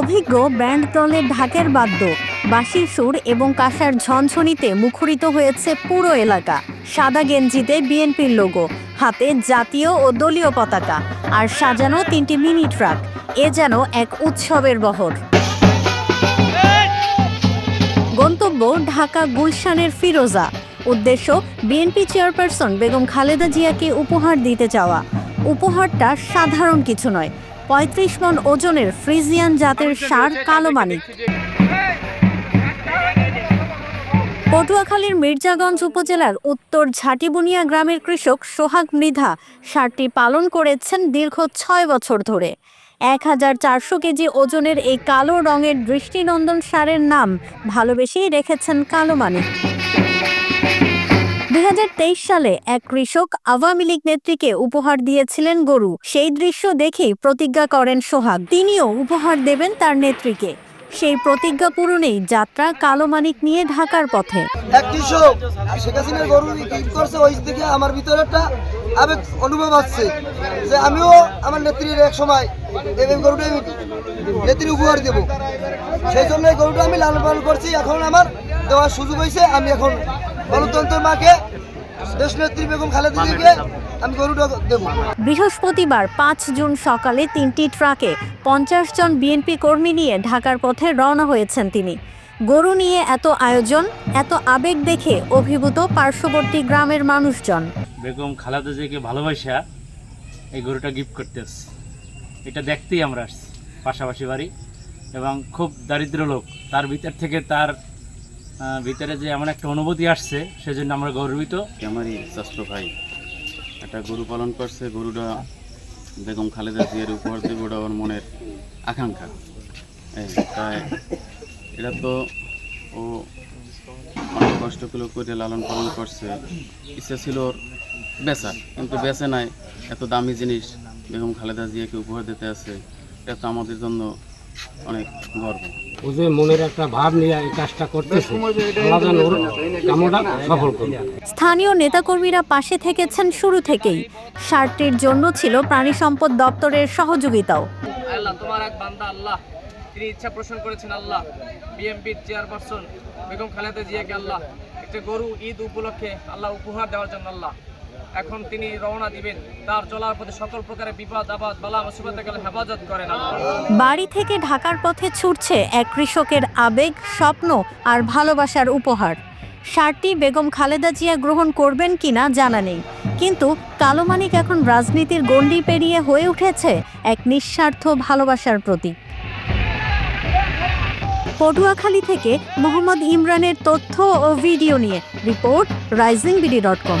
অভিজ্ঞ ব্যান্ড দলের ঢাকের বাদ্য, বাঁশির সুর এবং কাঁসার ঝনঝনিতে মুখরিত হয়েছে পুরো এলাকা। সাদা গেঞ্জিতে বিএনপির লোগো হাতে জাতীয় ও দলীয় পতাকা আর সাজানো তিনটি মিনি ট্রাক এ যেন এক উৎসবের বহর। গন্তব্য ঢাকা গুলশানের ফিরোজা। উদ্দেশ্য বিএনপি চেয়ারপারসন বেগম খালেদা জিয়াকে উপহার দিতে চাওয়া উপহারটা সাধারণ কিছু নয় পঁয়ত্রিশ মন ওজনের ফ্রিজিয়ান জাতের সার কালো মানিক। পটুয়াখালীর মির্জাগঞ্জ উপজেলার উত্তর ঝাটিবুনিয়া গ্রামের কৃষক সোহাগ মৃধা সারটি পালন করেছেন দীর্ঘ ছয় বছর ধরে। এক হাজার চারশো কেজি ওজনের এই কালো রঙের দৃষ্টিনন্দন সারের নাম ভালোবেসেই রেখেছেন কালো মানিক। দুই হাজার তেইশ সালে এক কৃষক আওয়ামী লীগ নেত্রীকে উপহার দিয়েছিলেন গরু। সেই দৃশ্য দেখেই প্রতিজ্ঞা করেন সোহাগ। তিনিও উপহার দেবেন তার নেত্রীকে। সেই প্রতিজ্ঞা পূরণেই যাত্রা কালো মানিক নিয়ে ঢাকার পথে। এক কৃষক শেখ হাসিনার গরু করছে, ওই থেকে আমার ভিতরে একটা আবেগ, অনুভব আসছে যে আমিও আমার নেত্রীর এক সময় এই গরুটা আমি নেত্রী উপহার দেব। সেই জন্য এই গরুটা আমি লালন পালন করছি। এখন আমার দেওয়ার সুযোগ হয়েছে, আমি এখন গণতন্ত্রের মাকে দেশ বেগম খালেদা জিয়াকে আমি গরুটা দেবো। বৃহস্পতিবার পাঁচ জুন সকালে তিনটি ট্রাকে পঞ্চাশ জন বিএনপি কর্মী নিয়ে ঢাকার পথে রওনা হয়েছেন তিনি। গরু নিয়ে এত আয়োজন এত আবেগ দেখে অভিভূত পার্শ্ববর্তী গ্রামের মানুষজন। বেগম খালেদা জিয়াকে ভালোবাসা এই গরুটা গিফট করতে আসছি এটা দেখতেই আমরা আসছি পাশাপাশি বাড়ি। এবং খুব দারিদ্র লোক তার ভিতর থেকে তার ভিতরে যে এমন একটা অনুভূতি আসছে, সেজন্য আমরা গর্বিত। আমারই চাষ্ট ভাই একটা গরু পালন করছে, গরুটা বেগম খালেদা জিয়ার উপহার দেবে ওটা ওর মনের আকাঙ্ক্ষা। তাই এটা তো ও অনেক কষ্ট করে করে লালন পালন করছে। ইচ্ছা ছিল ওর বেচা কিন্তু বেচে নাই। এত দামি জিনিস বেগম খালেদা জিয়াকে উপহার দিতে আছে, এটা তো আমাদের জন্য অনেক গর্ব। ও যে মনের একটা ভাব নিয়ে এই কাজটা করতেছে সফল করবে স্থানীয় নেতাকর্মীরা পাশে থেকেছেন শুরু থেকেই। সারটির জন্য ছিল প্রাণী সম্পদ দপ্তরের সহযোগিতাও। আল্লাহ তোমার এক বান্দা আল্লাহ তিনি ইচ্ছা পোষণ করেছেন আল্লাহ। বিএমপির চেয়ারপারসন বেগম খালেদা জিয়াকে আল্লাহ একটা গরু ঈদ উপলক্ষে আল্লাহ উপহার দেওয়ার জন্য আল্লাহ। এখন তিনি রওনা দিবেন। তার চলার পথে সকল প্রকারের বিপদ আবাদ বালা, মুসিবত গেলে হেফাজত করেন বাড়ি থেকে ঢাকার পথে ছুটছে এক কৃষকের আবেগ, স্বপ্ন আর ভালোবাসার উপহার। সারটি বেগম খালেদা জিয়া গ্রহণ করবেন কিনা জানা নেই। কিন্তু কালোমানিক এখন রাজনীতির গণ্ডি পেরিয়ে হয়ে উঠেছে এক নিঃস্বার্থ ভালোবাসার প্রতীক। পটুয়াখালী থেকে মোহাম্মদ ইমরানের তথ্য ও ভিডিও নিয়ে report Rising BD dot com.